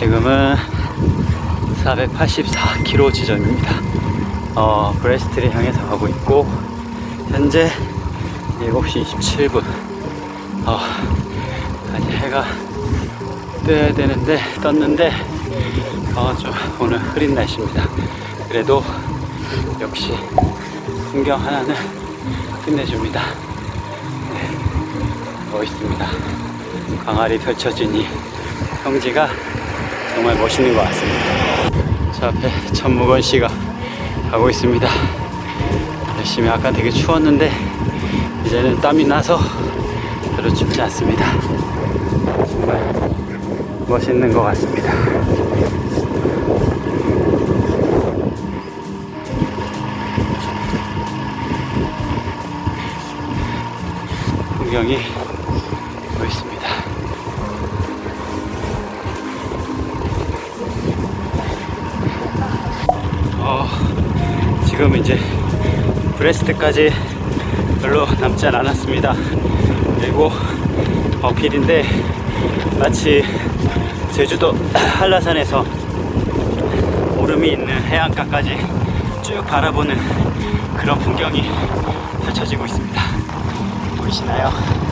지금은 484km 지점입니다. 어, 브레스트를 향해서 가고 있고, 현재 7시 27분. 어, 아직 해가 떠야 되는데, 떴는데, 어, 좀 오늘 흐린 날씨입니다. 그래도 역시 풍경 하나는 끝내줍니다. 네, 멋있습니다. 펼쳐진 이 평지가 정말 멋있는 것 같습니다. 저 앞에 천무건 씨가 가고 있습니다. 열심히 아까 되게 추웠는데 이제는 땀이 나서 별로 춥지 않습니다. 정말 멋있는 것 같습니다. 풍경이 멋있습니다. 어, 지금 이제 브레스트까지 별로 남지 않았습니다. 그리고 어필인데 마치 제주도 한라산에서 오름이 있는 해안가까지 쭉 바라보는 그런 풍경이 펼쳐지고 있습니다. 보이시나요?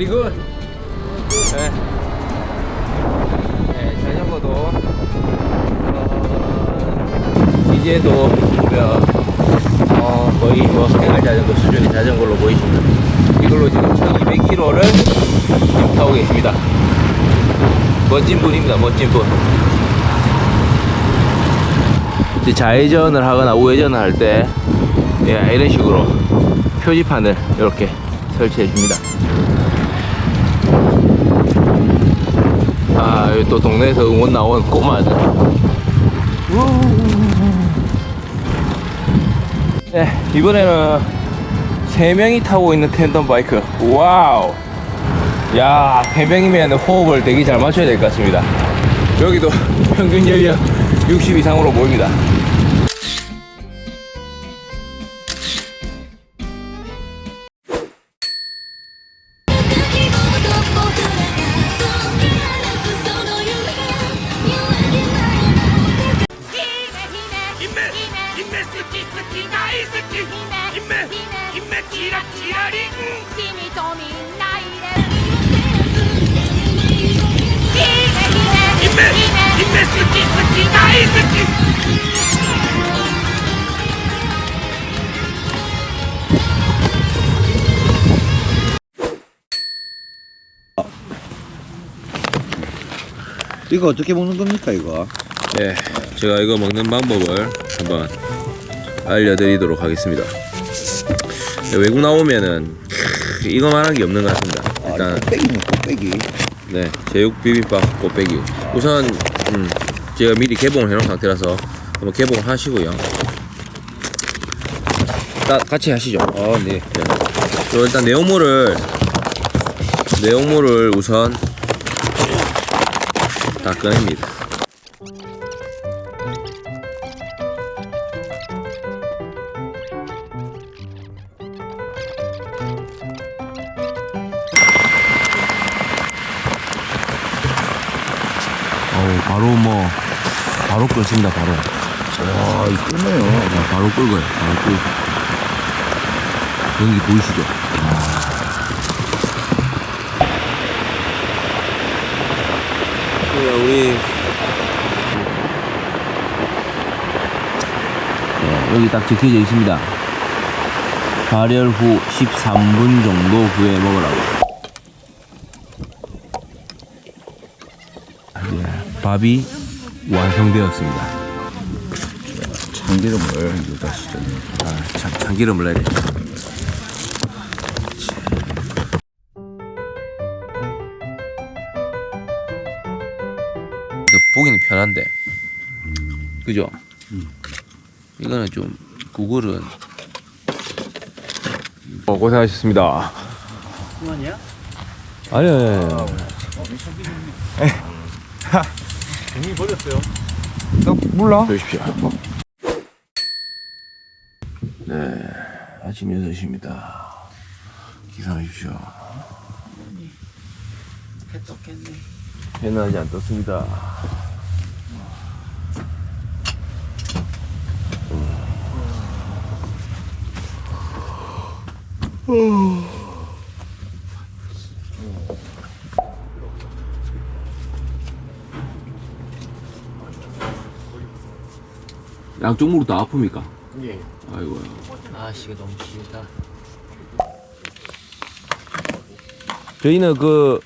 Very good. 네. 네, 자전거도 어, 이제도 보면 어, 거의 뭐 생활 자전거 수준의 자전거로 보이십니다. 이걸로 지금 1200km를 지금 타고 계십니다. 멋진 분입니다. 멋진 분. 이제 좌회전을 하거나 우회전을 할때 예, 이런 식으로 표지판을 이렇게 설치해 줍니다. 아, 여기 또 동네에서 응원 나온 꼬마들. 네, 이번에는 세 명이 타고 있는 텐덤 바이크. 와우. 야, 세 명이면 호흡을 되게 잘 맞춰야 될 것 같습니다. 여기도 평균 연령 60 이상으로 보입니다. 이거 어떻게 먹는 겁니까 이거? 예, 제가 이거 먹는 방법을 한번 알려드리도록 하겠습니다. 예, 외국 나오면은 크, 이거만한 게 없는 것 같습니다. 일단 빼기는 빼기. 네 제육 비빔밥 곱빼기 우선 음, 제가 미리 개봉을 해놓은 상태라서 한번 개봉을 하시고요. 따, 같이 하시죠. 아 네. 저 일단 내용물을 내용물을 우선 다 꺼냅니다. 어우, 바로 뭐, 바로 끓습니다, 바로. 아, 와, 이끌네요 네, 네, 바로 끌고요, 바로 끌고. 연기 보이시죠? 아. 우리 네, 여기 딱 적혀져 있습니다 발열 후 13분 정도 후에 먹으라고 예, 밥이 완성되었습니다 참기름을 여기다 시죠 아, 참, 참기름을 넣어야 돼. 보기는 편한데, 그죠? 이거는 좀 구글은 어, 고생하셨습니다. 아니야? 아니요, 아니요. 이미 버렸어요. 몰라? 주십시오. 네, 아침 6시입니다. 기상하십시오. 해 떴겠네. 해는 아직 안 떴습니다. 양쪽 무릎 다 아픕니까? 예. 아이고야. 아, 씨가 너무 길다. 저희는 그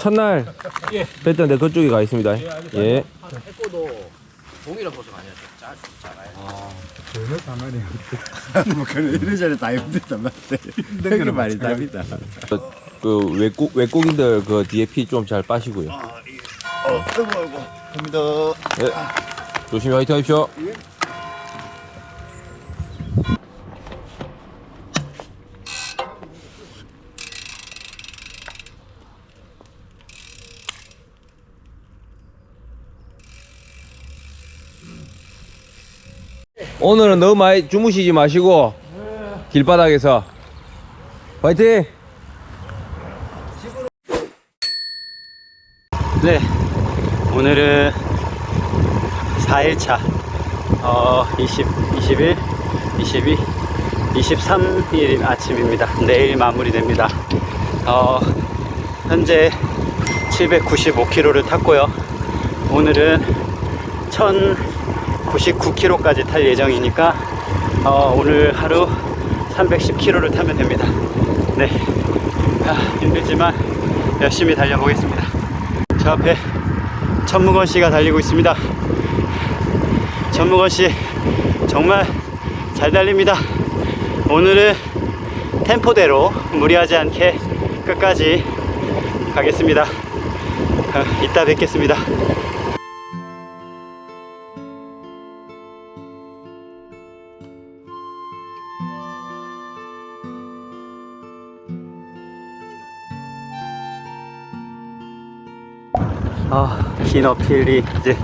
첫날 뵀던데 그쪽에 가 있습니다. 예. 뭐, 그래, 이래저래 다 힘들단 말이야. 힘든 건 말이 답이다. 그 외국 외국인들 그 뒤에 피좀잘 빠시고요. 어, 아이고, 아이고. 갑니다. 네. 조심히 화이팅 하십시오. 오늘은 너무 많이 주무시지 마시고 길바닥에서 화이팅! 네. 오늘은 4일차. 어, 20, 21, 22, 23일 아침입니다. 내일 마무리됩니다. 어, 현재 795km를 탔고요. 오늘은 1099km까지 탈 예정이니까 어, 오늘 하루 310km를 타면 됩니다. 네. 아, 힘들지만 열심히 달려보겠습니다. 저 앞에 전무건 씨가 달리고 있습니다. 전무건 씨 정말 잘 달립니다. 오늘은 템포대로 무리하지 않게 끝까지 가겠습니다. 어, 이따 뵙겠습니다. 아, 긴 어필이 이제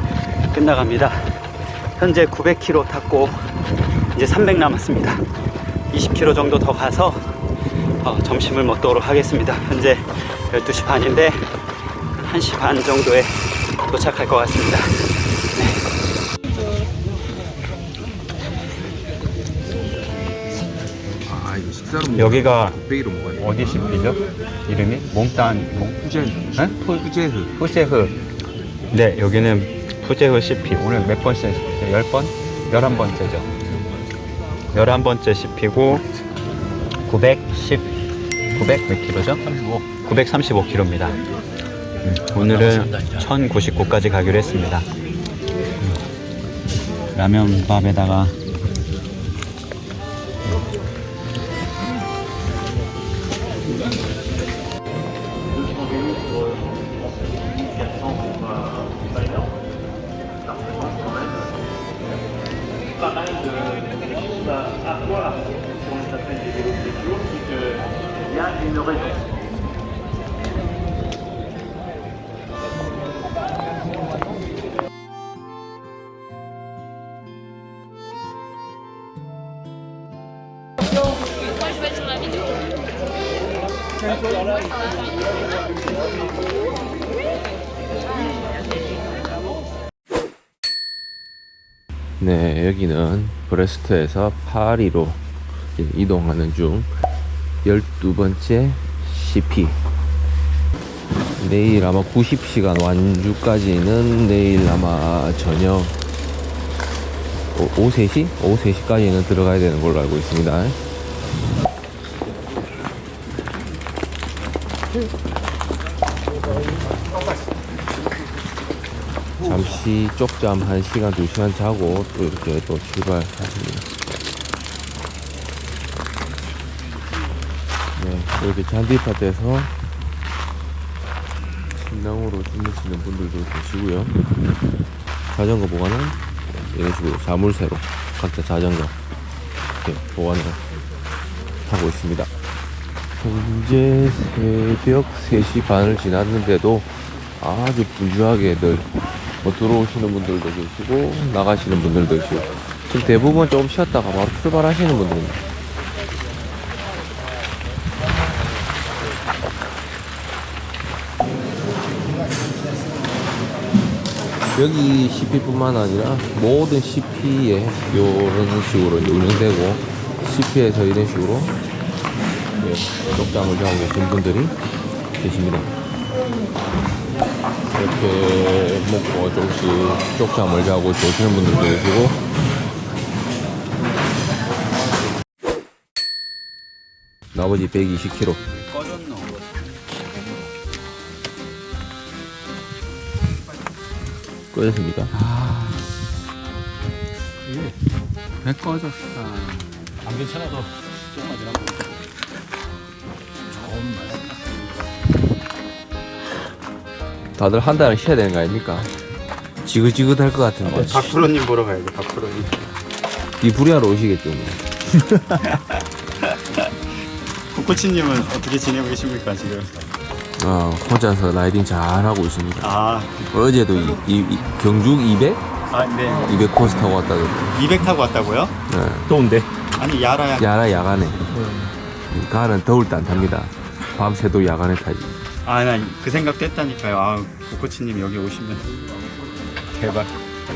끝나갑니다. 현재 900km 탔고 이제 300 남았습니다. 20km 정도 더 가서 어, 점심을 먹도록 하겠습니다. 현재 12시 반인데 1시 반 정도에 도착할 것 같습니다. 여기가 먹어야. 어디 씹히죠? 이름이? 몽딴, 몽, 후제 에? 후제흐 푸제흐. 네, 여기는 푸제흐 CP. 오늘 몇 번째 CP? 열 번? 열한 번째죠. 열한 번째 CP고 910, 900 몇 킬로죠? 35. 935킬로입니다. 음, 오늘은 1099까지 가기로 했습니다. 음, 라면 밥에다가 네, 여기는 브레스트에서 파리로 이동하는 중 12번째 CP. 내일 아마 90시간 완주까지는 내일 아마 저녁 오후 3시? 오후 3시까지는 들어가야 되는 걸로 알고 있습니다. 잠시 쪽잠 1시간, 2시간 자고 또 이렇게 또 출발하십니다. 네, 이렇게 잔디밭에서 침낭으로 주무시는 분들도 계시고요. 자전거 보관은 이런 식으로 자물쇠로 각자 자전거 이렇게 보관을 하고 있습니다. 현재 새벽 3시 반을 지났는데도 아주 분주하게들 뭐 들어오시는 분들도 계시고 나가시는 분들도 계시고 지금 대부분 조금 쉬었다가 바로 출발하시는 분들입니다. 여기 CP뿐만 아니라 모든 CP에 이런 식으로 운영되고 CP에서 이런 식으로 예, 쪽잠을 자고 계신 분들이 계십니다. 이렇게 먹고 조금씩 쪽잠을 자고 조시는 분들도 계시고 나머지 120km 꺼졌습니까? 왜 꺼졌어? 안 괜찮아도 다들 한 달은 쉬어야 되는 거 아닙니까? 지긋지긋할 것 같은데 박프로님 보러 가야 돼. 박프로님. 이 불이하러 오시겠죠 뭐. 코코치님은 어떻게 지내고 계십니까 지금? 어, 혼자서 라이딩 잘 하고 있습니다. 아, 어제도 이, 이- 이 경주 200? 아 네. 200 코스 타고 왔다던데. 200 타고 왔다고요? 네. 더운데 아니 야라야. 야라 야간에. 가는 더울 때 안 탑니다. 밤새도 야간에 타지. 아, 나 그 생각도 했다니까요. 아, 코코치님 여기 오시면 대박.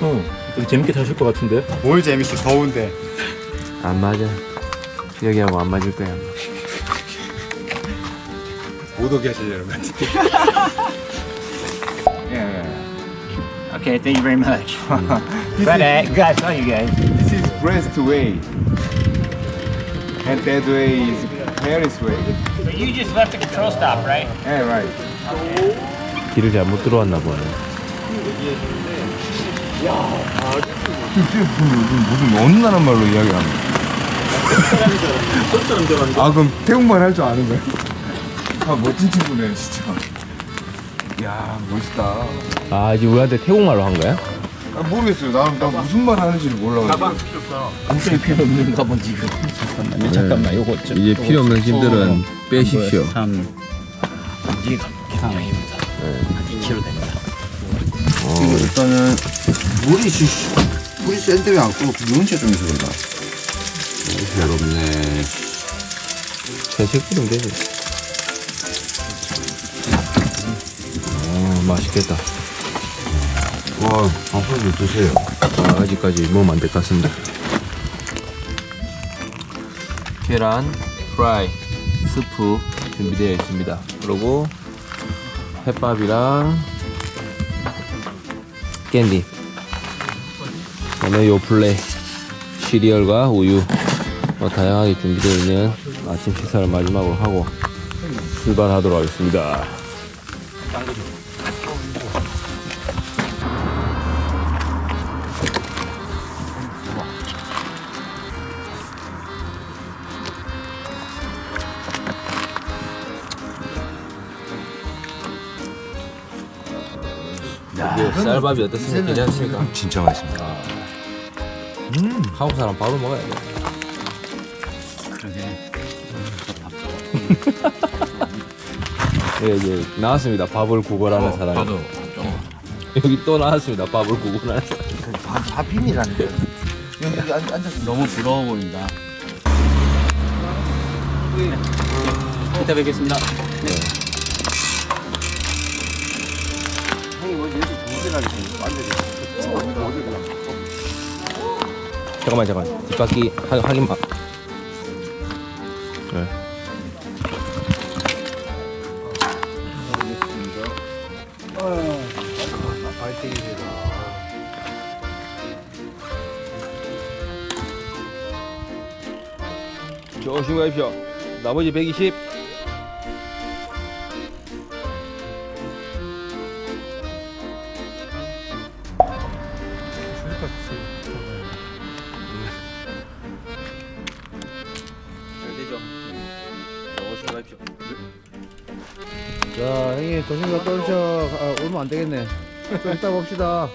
어 되게 재밌게 타실 것 같은데 뭘 재밌어 더운데. 안 맞아. 여기하고 안 맞을 거야. 못 오게 하실 여러분. Okay, thank you very much. but uh, guys, saw you guys. This is Brest way. And that way is Paris way. You just left the control stop, right? Yeah, right. 길을 잘 못 들어왔나 보네. 무슨 어느 나라 말로 이야기하는 거야? 아 그럼 태국말 할 줄 아는 거야? 아 멋진 친구네 진짜. 야 멋있다. 아, 지금 우리한테 태국말로 한 거야? 아, 모르겠어요. 나, 나 무슨 말 하는지를 몰라가지고. 엄청 필요 없는 가본 지금 잠깐만요 잠깐만 요거 좀 이제 필요 없는 짐들은 빼십시오. 참 무게가 굉장히입니다. 한 2kg 됩니다. 일단은 물이 시, 물이 센 때문에 안고 누운 채 좀 있어 그런가 괴롭네 세식 뿌리면 되지. 어, 맛있겠다. 와 밥을 좀 드세요 아, 아직까지 몸안될 것 같습니다. 계란, 프라이, 스프 준비되어 있습니다. 그리고 햇밥이랑 캔디, 그다음에 요 플레, 시리얼과 우유 뭐 다양하게 준비되어 있는 아침 식사를 마지막으로 하고 출발하도록 하겠습니다. 쌀밥이 어떻습니까? 괜찮습니까? 진짜 맛있습니다 음, 한국 사람 바로 먹어야 돼. 예, 이제 나왔습니다. 밥을 구걸하는 사람. 나도 여기 또 나왔습니다. 밥을 구걸하는 사람. 다 비밀하는데 여기 여기 앉, 앉아서 너무 부러워 보인다. 이따 뵙겠습니다. 잠깐만 잠깐만. 뒷바퀴 하, 확인만 네. 조심히 가십시오. 나머지 120 자 형님 조심히 떨쳐 아 오면 안 되겠네. 또 이따 봅시다.